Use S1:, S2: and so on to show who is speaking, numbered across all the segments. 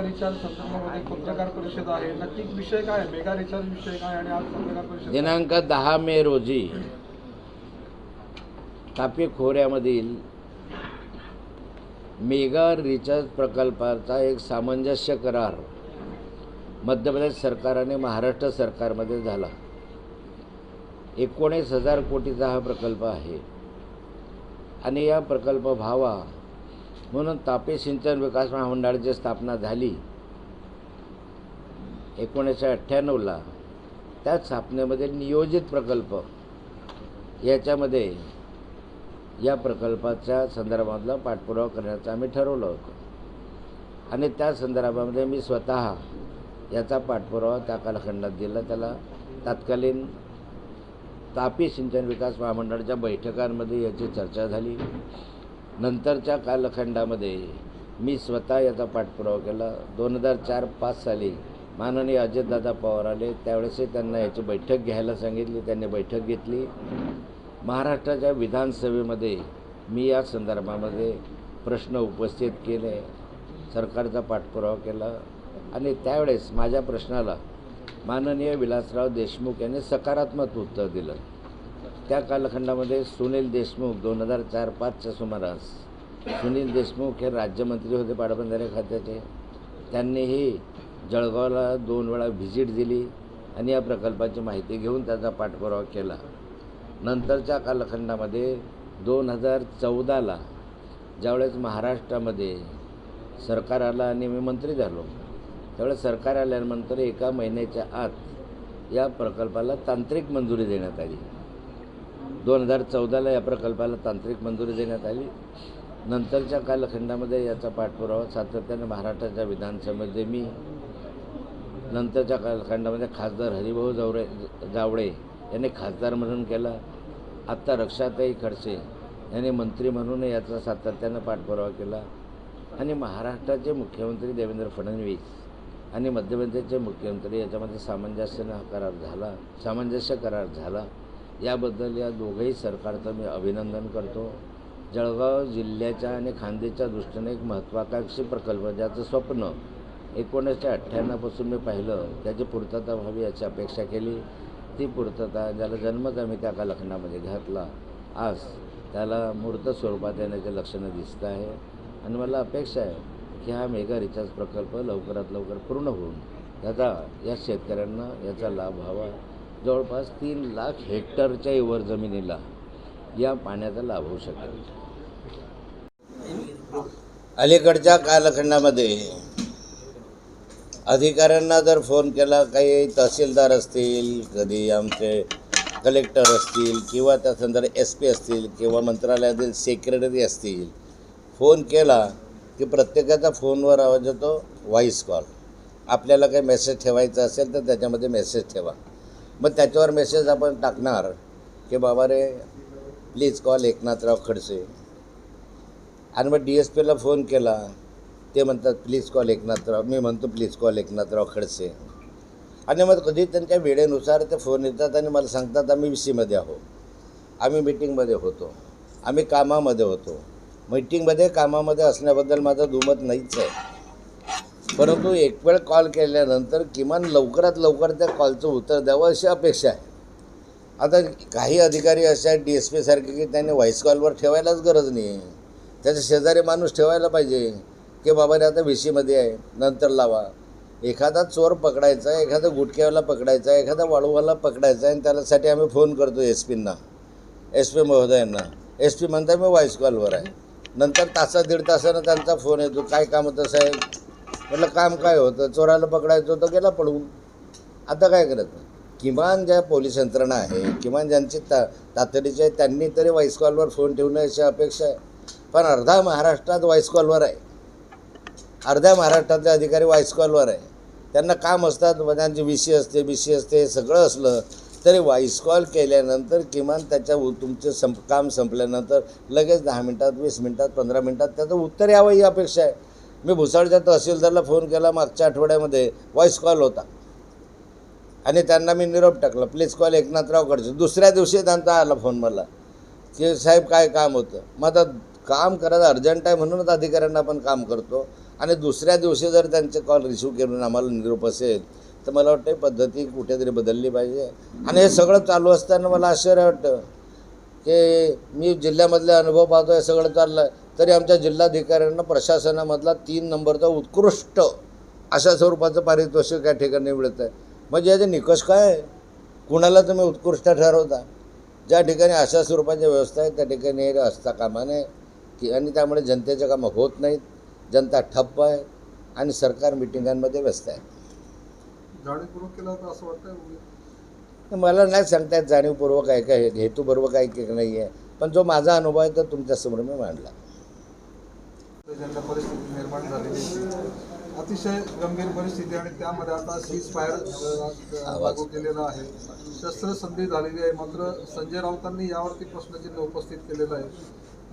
S1: Mega recharge संदर्भामध्ये पत्रकार परिषद आहे. नक्की विषय काय आहे? मेगा रिचार्ज विषय काय आणि आज पत्रकार परिषद
S2: दिनांक दहा मे रोजी तापी खोऱ्यामधील मेगा रिचार्ज प्रकल्पाचा एक सामंजस्य करार मध्य प्रदेश सरकार आणि महाराष्ट्र सरकारमध्ये झाला. एकोणीस हजार कोटीचा हा प्रकल्प आहे. आणि या प्रकल्प व्हावा म्हणून तापी सिंचन विकास महामंडळाची स्थापना झाली. एकोणीसशे अठ्ठ्याण्णवला त्या स्थापनेमध्ये नियोजित प्रकल्प याच्यामध्ये या प्रकल्पाच्या संदर्भातला पाठपुरावा करण्याचं आम्ही ठरवलं होतं. आणि त्या संदर्भामध्ये मी स्वतः याचा पाठपुरावा त्या कालखंडात दिला. त्याला तत्कालीन तापी सिंचन विकास महामंडळाच्या बैठकांमध्ये याची चर्चा झाली. नंतरच्या कालखंडामध्ये मी स्वतः याचा पाठपुरावा केला. दोन हजार चार पाच साली माननीय अजितदादा पवार आले. त्यावेळेसही त्यांना याची बैठक घ्यायला सांगितली. त्यांनी बैठक घेतली. महाराष्ट्राच्या विधानसभेमध्ये मी या संदर्भामध्ये प्रश्न उपस्थित केले. सरकारचा पाठपुरावा केला. आणि त्यावेळेस माझ्या प्रश्नाला माननीय विलासराव देशमुख यांनी सकारात्मक उत्तर दिलं. त्या कालखंडामध्ये सुनील देशमुख दोन हजार चार पाचच्या सुमारास सुनील देशमुख हे राज्यमंत्री होते पाटबंधारे खात्याचे. त्यांनीही जळगावला दोन वेळा व्हिजिट दिली आणि या प्रकल्पाची माहिती घेऊन त्याचा पाठपुरावा केला. नंतरच्या कालखंडामध्ये दोन हजार चौदाला ज्यावेळेस महाराष्ट्रामध्ये सरकार आला आणि मी मंत्री झालो त्यावेळेस सरकार आल्यानंतर एका महिन्याच्या आत या प्रकल्पाला तांत्रिक मंजुरी देण्यात आली. दोन हजार चौदाला या प्रकल्पाला तांत्रिक मंजुरी देण्यात आली. नंतरच्या कालखंडामध्ये याचा पाठपुरावा सातत्याने महाराष्ट्राच्या विधानसभेमध्ये मी नंतरच्या कालखंडामध्ये खासदार हरिभाऊ जावरे जावडे यांनी खासदार म्हणून केला. आत्ता रक्षाताई खडसे यांनी मंत्री म्हणून याचा सातत्यानं पाठपुरावा केला. आणि महाराष्ट्राचे मुख्यमंत्री देवेंद्र फडणवीस आणि मध्यप्रदेशचे मुख्यमंत्री याच्यामध्ये सामंजस्यानं करार झाला सामंजस्य करार झाला. याबद्दल या दोघंही सरकारचं मी अभिनंदन करतो. जळगाव जिल्ह्याच्या आणि खांदेच्या दृष्टीने एक महत्त्वाकांक्षी प्रकल्प ज्याचं स्वप्न एकोणीसशे अठ्ठ्याण्णवपासून मी पाहिलं त्याची पूर्तता व्हावी याची अपेक्षा केली. ती पूर्तता ज्याला जन्मच आम्ही त्या कालखंडामध्ये घातला. आज त्याला मूर्त स्वरूपात येण्याचे लक्षणं दिसत आहे. आणि मला अपेक्षा आहे की हा मेगा रिचार्ज प्रकल्प लवकरात लवकर पूर्ण होऊन त्याचा या शेतकऱ्यांना याचा लाभ व्हावा. जवळपास तीन लाख हेक्टरच्या वर जमिनीला या पाण्याचा लाभ होऊ शकेल. अलीकडच्या कालखंडामध्ये अधिकाऱ्यांना जर फोन केला काही तहसीलदार असतील कधी आमचे कलेक्टर असतील किंवा त्या संदर्भात एस पी असतील किंवा मंत्रालयातील सेक्रेटरी असतील फोन केला की प्रत्येकाचा फोनवर आवाज येतो व्हॉईस कॉल. आपल्याला काही मेसेज ठेवायचा असेल तर त्याच्यामध्ये मेसेज ठेवा. मग त्याच्यावर मेसेज आपण टाकणार की बाबा रे प्लीज कॉल एकनाथराव खडसे. आणि मग डी एस पीला फोन केला. ते म्हणतात प्लीज कॉल एकनाथराव. मी म्हणतो प्लीज कॉल एकनाथराव खडसे. आणि मग कधी त्यांच्या वेळेनुसार ते फोन येतात आणि मला सांगतात आम्ही वी सीमध्ये आहो आम्ही मिटिंगमध्ये होतो. आम्ही कामामध्ये होतो. मीटिंगमध्ये कामामध्ये असण्याबद्दल माझं दुमत नाहीच आहे. परंतु एक वेळ कॉल केल्यानंतर किमान लवकरात लवकर त्या कॉलचं उत्तर द्यावं अशी अपेक्षा आहे. आता काही अधिकारी असे आहेत डी एस पी सारखे की त्यांनी व्हॉईस कॉलवर ठेवायलाच गरज नाही त्याच्या शेजारी माणूस ठेवायला पाहिजे की बाबा रे आता विशीमध्ये आहे नंतर लावा. एखादा चोर पकडायचा एखादा गुटख्याला पकडायचा एखादा वाळूवाला पकडायचा आणि त्यासाठी आम्ही फोन करतो एस पींना एस पी महोदयांना. एस पी म्हणता मी व्हॉईस कॉलवर आहे. नंतर तासा दीड तासानं त्यांचा फोन येतो. काय काम होतं साहेब? म्हटलं काम काय होतं? चोराला पकडायचं होतं गेला पळून. आता काय करायचं किमान ज्या पोलीस यंत्रणा आहे किमान ज्यांची ता तातडीची आहे त्यांनी तरी व्हॉईस कॉलवर फोन ठेवणं अशी अपेक्षा आहे. पण अर्धा महाराष्ट्रात व्हॉईस कॉलवर आहे. अर्ध्या महाराष्ट्रातले अधिकारी व्हॉइस कॉलवर आहे. त्यांना काम असतात त्यांची वी सी असते बी सी असते सगळं असलं तरी व्हॉइस कॉल केल्यानंतर किमान त्याच्या तुमचं संप काम संपल्यानंतर लगेच दहा मिनटात वीस मिनटात पंधरा मिनटात त्याचं उत्तर यावं ही अपेक्षा आहे. मी भुसावळच्या तहसीलदारला फोन केला मागच्या आठवड्यामध्ये व्हॉईस कॉल होता. आणि त्यांना मी निरोप टाकला प्लीज कॉल एकनाथराव कडचे दुसऱ्या दिवशी त्यांचा आला फोन मला की साहेब काय काम होतं? मग आता काम करायचं अर्जंट आहे म्हणूनच अधिकाऱ्यांना आपण काम करतो. आणि दुसऱ्या दिवशी जर त्यांचे कॉल रिसिव्ह करून आम्हाला निरोप असेल तर मला वाटतं पद्धती कुठेतरी बदलली पाहिजे. आणि हे सगळं चालू असताना मला आश्चर्य वाटतं की मी जिल्ह्यामधले अनुभव पाहतो हे सगळं चाललं. तरी आमच्या जिल्हाधिकाऱ्यांना प्रशासनामधला तीन नंबरचा उत्कृष्ट अशा स्वरूपाचं पारितोषिक या ठिकाणी मिळतं आहे म्हणजे याचे निकष काय आहे? कुणाला तुम्ही उत्कृष्ट ठरवता? ज्या ठिकाणी अशा स्वरूपाच्या व्यवस्था आहेत त्या ठिकाणी हे असता कामा नये की आणि त्यामुळे जनतेचं कामं होत नाहीत जनता ठप्प आहे आणि सरकार मिटिंगांमध्ये व्यस्त आहे.
S1: जाणीवपूर्वक केलं तर असं वाटतं
S2: मला नाही सांगता येत जाणीवपूर्वक आहे का हेतूपूर्वक आहे की नाही आहे. पण जो माझा अनुभव आहे तो तुमच्यासमोर मी मांडला.
S1: प्रचंड परिस्थिती निर्माण झालेली आहे. अतिशय गंभीर परिस्थिती आणि त्यामध्ये आता सीज फायर लागू केलेला आहे. शस्त्रसंधी झालेली आहे. मात्र संजय राऊतांनी यावरती प्रश्नचिन्ह उपस्थित केलेलं आहे.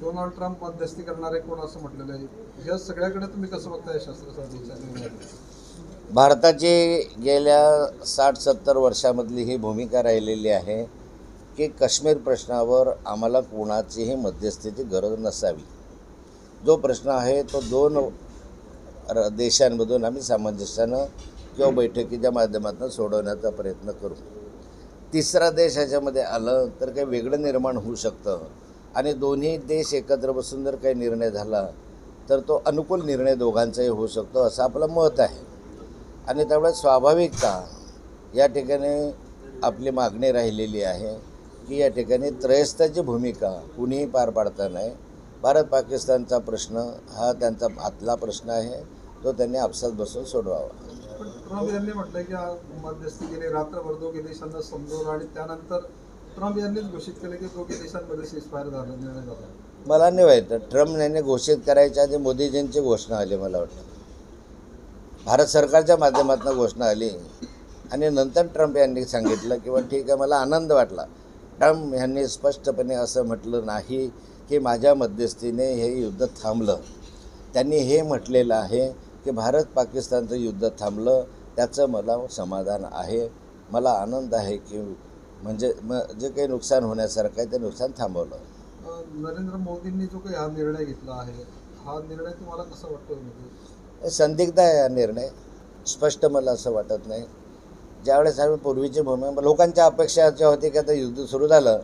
S1: डोनाल्ड ट्रम्प मध्यस्थी करणारे कोण असं म्हटलेलं आहे? या सगळ्याकडे तुम्ही कसं बघताय शस्त्रसंधीच्या
S2: भारताची गेल्या साठ सत्तर वर्षामधली ही भूमिका राहिलेली आहे की काश्मीर प्रश्नावर आम्हाला कोणाचीही मध्यस्थीची गरज नसावी. जो प्रश्न आहे तो दोन देशांमधून आम्ही सामंजस्यानं किंवा बैठकीच्या माध्यमातून सोडवण्याचा प्रयत्न करू. तिसरा देश ह्याच्यामध्ये आलं तर काही वेगळं निर्माण होऊ शकतं. आणि दोन्ही देश एकत्र बसून जर काही निर्णय झाला तर तो अनुकूल निर्णय दोघांचाही होऊ शकतो असं आपलं मत आहे. आणि त्यामुळे स्वाभाविकता या ठिकाणी आपली मागणी राहिलेली आहे की या ठिकाणी त्रयस्थाची भूमिका कुणीही पार पाडता नाही. भारत पाकिस्तानचा प्रश्न हा त्यांचा आतला प्रश्न आहे तो त्यांनी आपसात बसून सोडवावा.
S1: ट्रम्प यांनी म्हटलंय की मध्यस्थी केली रात्रभर दोघे देशांना समजवलं आणि त्यानंतर ट्रम्प यांनीच घोषित केले की दोघे देशांमध्ये झाला निर्णय झाला.
S2: मला नाही माहीत ट्रम्प यांनी घोषित करायच्या आधी मोदीजींची घोषणा आली मला वाटतं. भारत सरकारच्या माध्यमातून घोषणा आली आणि नंतर ट्रम्प यांनी सांगितलं किंवा ठीक आहे मला आनंद वाटला. ट्रम्प यांनी स्पष्टपणे असं म्हटलं नाही की माझ्या मध्यस्थीने हे युद्ध थांबलं. त्यांनी हे म्हटलेलं आहे की भारत पाकिस्तानचं युद्ध थांबलं त्याचं मला समाधान आहे. मला आनंद आहे की म्हणजे मग जे काही नुकसान होण्यासारखं आहे ते नुकसान थांबवलं.
S1: नरेंद्र मोदींनी जो काही हा निर्णय घेतला आहे हा निर्णय तुम्हाला कसा वाटतो म्हणजे?
S2: संदिग्ध आहे हा निर्णय. स्पष्ट मला असं वाटत नाही. ज्यावेळेस आम्ही पूर्वीची भूमी लोकांच्या अपेक्षा अशा होती की आता युद्ध सुरू झालं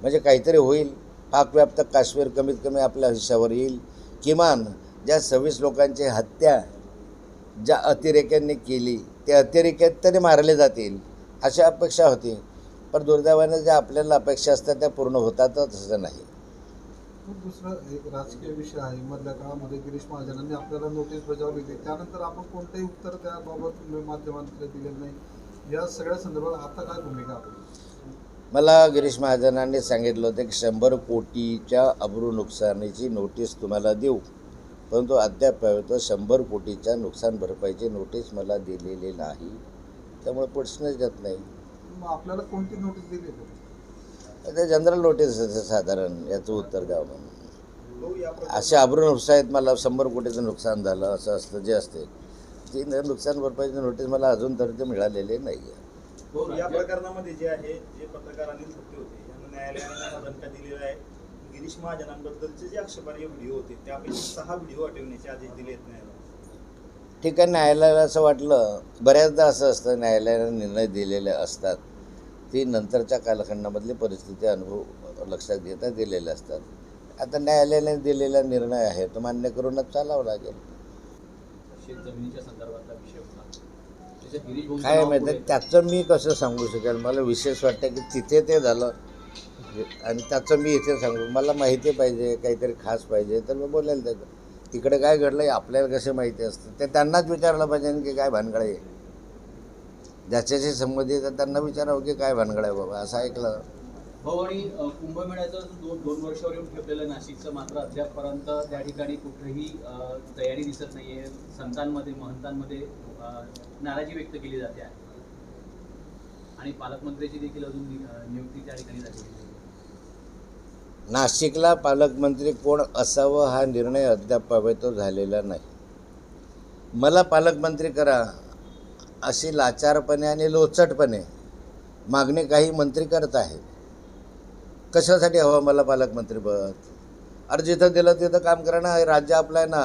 S2: म्हणजे काहीतरी होईल. पाकव्याप्त काश्मीर कमीत कमी आपल्या हिश्श्यावर येईल. किमान ज्या सव्वीस लोकांची हत्या ज्या अतिरेक्यांनी केली ते अतिरेक्यात तरी मारले जातील अशी अपेक्षा होती. पण दुर्दैवाने ज्या आपल्याला अपेक्षा असतात त्या पूर्ण होतातच असं नाही.
S1: खूप दुसरं एक राजकीय विषय आहे. मधल्या काळामध्ये गिरीश महाजनांनी आपल्याला नोटीस बजावली होती. त्यानंतर आपण कोणतेही उत्तर त्याबाबत माध्यमांकडे दिलेलं नाही. या सगळ्या संदर्भात आता काय भूमिका आपली
S2: मला गिरीश महाजनांनी सांगितलं होतं की शंभर कोटीच्या अब्रू नुकसानीची नोटीस तुम्हाला देऊ. परंतु अद्याप तो शंभर कोटीच्या नुकसान भरपाईची नोटीस मला दिलेली नाही. त्यामुळे प्रश्नच येत नाही.
S1: आपल्याला कोणती नोटीस दिली
S2: ते जनरल नोटीस आहे साधारण याचं उत्तर द्यावं म्हणून. असे अब्रू नुकसान मला शंभर कोटीचं नुकसान झालं असं असतं जे असते. ती नुकसान भरपाईची नोटीस मला अजून तरी ते मिळालेली नाही आहे
S3: हो या प्रकरणामध्ये जे आहे जे पत्रकार अनिल थोपटे होते यांना न्यायालयाने हा दणका दिलेला आहे. गिरीश महाजनांबद्दलचे जे आक्षेपार्ह व्हिडिओ होते त्यापैकी सहा व्हिडिओ हटवण्याचे आदेश दिले आहेत न्यायालयाने.
S2: ठीक आहे न्यायालयाला असं वाटलं बऱ्याचदा असं असतं न्यायालयाने निर्णय दिलेले असतात. ती नंतरच्या कालखंडामधली परिस्थिती अनुभव लक्षात घेता दिलेले असतात. आता न्यायालयाने दिलेला निर्णय आहे तो मान्य करूनच चालावं लागेल.
S4: शेतजमिनीच्या संदर्भातला विषय होता.
S2: काय माहिती त्याचं मी कसं सांगू शकेल? मला विशेष वाटतं की तिथे ते झालं. आणि त्याचं मी इथे सांगू. मला माहिती पाहिजे काहीतरी खास पाहिजे. तर मी बोलेल त्याचं तिकडे काय घडलं आहे आपल्याला कसं माहिती असतं? ते त्यांनाच विचारलं पाहिजे की काय भानगड आहे? ज्याच्याशी संबंधित आहे त्यांना विचारावं की काय भानगड आहे बाबा असं ऐकलं.
S4: हो, आणि कुंभमेळ्याचं दोन दोन वर्षावर येऊन ठेवलेलं नाशिकचं मात्र अद्यापपर्यंत त्या ठिकाणी कुठेही तयारी दिसत संतांमध्ये महंतांमध्ये नाराजी व्यक्त केली जाते. आहे आणि पालकमंत्र्याची देखील अजून नियुक्ती त्या ठिकाणी झालेली
S2: नाशिकला पालकमंत्री कोण असावं हा निर्णय अद्याप तो झालेला नाही. मला पालकमंत्री करा अशी लाचारपणे आणि लोचटपणे मागणी काही मंत्री करत आहेत. कशासाठी हवं मला पालकमंत्री पद? अरे जिथं दिलं तिथं काम करा ना राज्य आपलं आहे ना.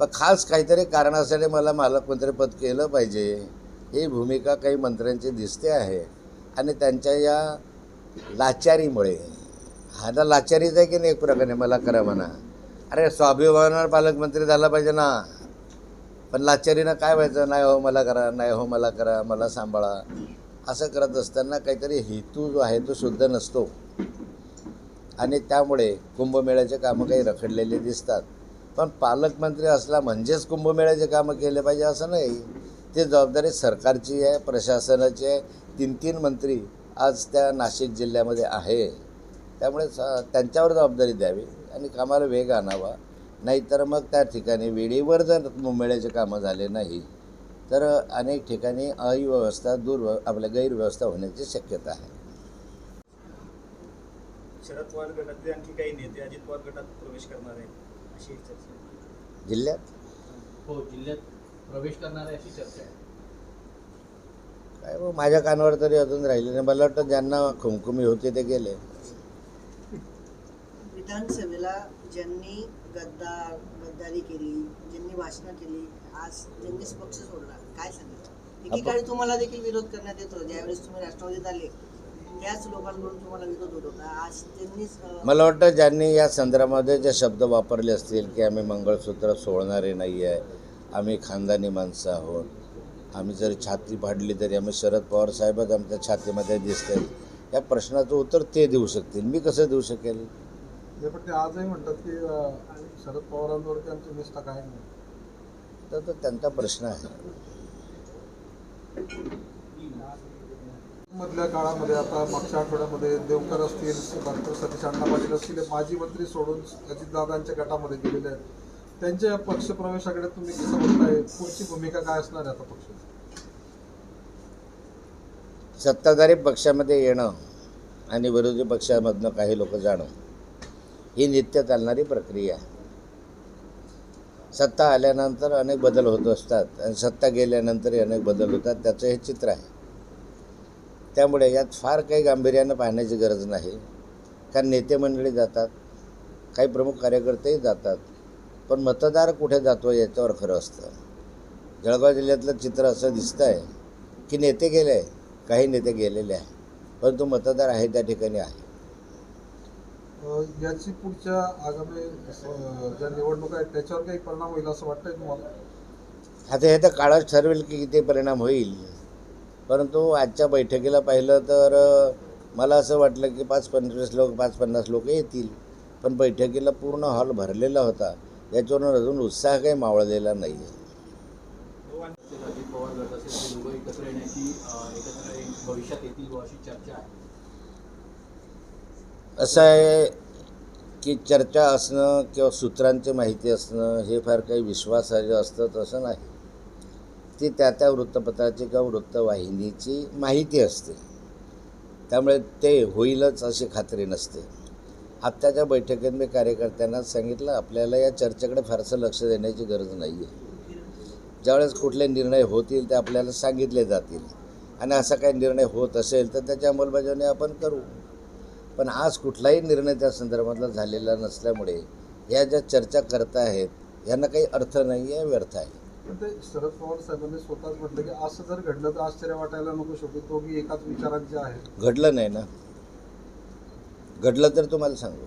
S2: पण खास काहीतरी कारणासाठी मला मालकमंत्रीपद केलं पाहिजे. ही भूमिका काही मंत्र्यांची दिसते आहे. आणि त्यांच्या या लाचारीमुळे. हा तर लाचारीच आहे की नाही एक प्रकारे? मला करा म्हणा. अरे स्वाभिमानावर पालकमंत्री झाला पाहिजे ना. पण लाचारीनं काय व्हायचं? नाही हो मला करा नाही हो मला करा मला सांभाळा. असं करत असताना काहीतरी हेतू जो आहे तो शुद्ध नसतो. आणि त्यामुळे कुंभमेळ्याचे कामं काही रखडलेले दिसतात. पण पालकमंत्री असला म्हणजेच कुंभमेळ्याचे कामं केले पाहिजे असं नाही. ते जबाबदारी सरकारची आहे प्रशासनाची आहे. तीन तीन मंत्री आज त्या नाशिक जिल्ह्यामध्ये आहे. त्यामुळे त्यांच्यावर जबाबदारी द्यावी आणि कामाला वेग आणावा. नाहीतर मग त्या ठिकाणी वेळेवर जर कुंभमेळ्याचे कामं झाले नाही तर अनेक ठिकाणी अव्यवस्था दूर आपल्या गैरव्यवस्था होण्याची शक्यता आहे.
S3: शरद पवार गटातले आणखी काही नेते अजित पवार गटात प्रवेश करणार आहे अशी एक चर्चा आहे.
S2: जिल्ह्यात?
S4: हो जिल्ह्यात प्रवेश करणार अशी चर्चा आहे.
S2: काय मग माझ्या कानावर तरी अजून राहिले नाही. मला वाटतं ज्यांना खुमखुमी होती ते गेले.
S5: विधानसभेला ज्यांनी गद्दार गद्दारी केली ज्यांनी भाषणं केली आज त्यांनीच पक्ष सोडला. काय सांगितलं एकेकाळी तुम्हाला देखील विरोध करण्यात येतो. ज्यावेळेस तुम्ही राष्ट्रवादीत आले त्याच लोकांकडून तुम्हाला विरोध होत होता. आज त्यांनीच अं,
S2: मला वाटतं ज्यांनी या संदर्भामध्ये जे शब्द वापरले असतील की आम्ही मंगळसूत्र सोडणारे नाही आहे आम्ही खानदानी माणसं आहोत आम्ही जरी छाती फाडली तरी आम्ही शरद पवार साहेबच आमच्या छातीमध्ये दिसते या प्रश्नाचं उत्तर ते देऊ शकतील. मी कसं देऊ शकेल?
S1: हे पण ते आजही म्हणतात की शरद पवारांवरती आमची निष्ठा काय नाही
S2: तर त्यांचा प्रश्न आहे.
S1: मधल्या काळामध्ये आता मागच्या आठवड्यामध्ये देवकर असतील डॉक्टर सतीश अण्णा पाटील असतील माजी मंत्री सोडून अजितदादांच्या गटामध्ये गेलेले आहेत. त्यांच्या पक्षप्रवेशाकडे तुम्ही कसं बघताय? पुढची भूमिका काय असणार आहे आता पक्ष
S2: सत्ताधारी पक्षामध्ये येणं आणि विरोधी पक्षामधनं काही लोक जाणं ही नित्य चालणारी प्रक्रिया आहे. सत्ता आल्यानंतर अनेक बदल होत असतात आणि सत्ता गेल्यानंतरही अनेक बदल होतात त्याचं हे चित्र आहे. त्यामुळे यात फार काही गांभीर्यानं पाहण्याची गरज नाही. कारण नेते मंडळी जातात काही प्रमुख कार्यकर्तेही जातात पण मतदार कुठे जातो याच्यावर खरं असतं. जळगाव जिल्ह्यातलं चित्र असं दिसतं आहे की नेते गेले काही नेते गेलेले आहे परंतु मतदार आहे त्या ठिकाणी आहे.
S1: याची पुढच्या आगामी ज्या निवडणुका आहेत त्याच्यावर काही परिणाम होईल असं वाटतंय तुम्हाला?
S2: आता हे तर काळच ठरवेल की किती परिणाम होईल. परंतु आजच्या बैठकीला पाहिलं तर मला असं वाटलं की पाच पंचवीस लोक पाच पन्नास लोक येतील. पण बैठकीला पूर्ण हॉल भरलेला होता. याच्यावरून अजून उत्साह काही मावळलेला नाही
S4: आहे
S2: असं आहे की चर्चा असणं किंवा सूत्रांची माहिती असणं हे फार काही विश्वासार्ह असतं तसं नाही. ती त्या त्या वृत्तपत्राची किंवा वृत्तवाहिनीची माहिती असते. त्यामुळे ते होईलच अशी खात्री नसते. आत्ताच्या बैठकीत मी कार्यकर्त्यांना सांगितलं आपल्याला या चर्चेकडे फारसं लक्ष देण्याची गरज नाही आहे ज्यावेळेस कुठले निर्णय होतील ते आपल्याला सांगितले जातील. आणि असा काही निर्णय होत असेल तर त्याची अंमलबजावणी आपण करू. पण आज कुठलाही निर्णय त्या संदर्भातला झालेला नसल्यामुळे या ज्या चर्चा करता आहेत यांना काही अर्थ नाही आहे व्यर्थ आहे.
S1: पण ते शरद पवार साहेबांनी स्वतःच म्हटलं की असं जर घडलं तर आश्चर्य वाटायला नको शेवटी दोघी एकाच विचारांचे आहेत
S2: घडलं नाही ना? घडलं तर तुम्हाला सांगू.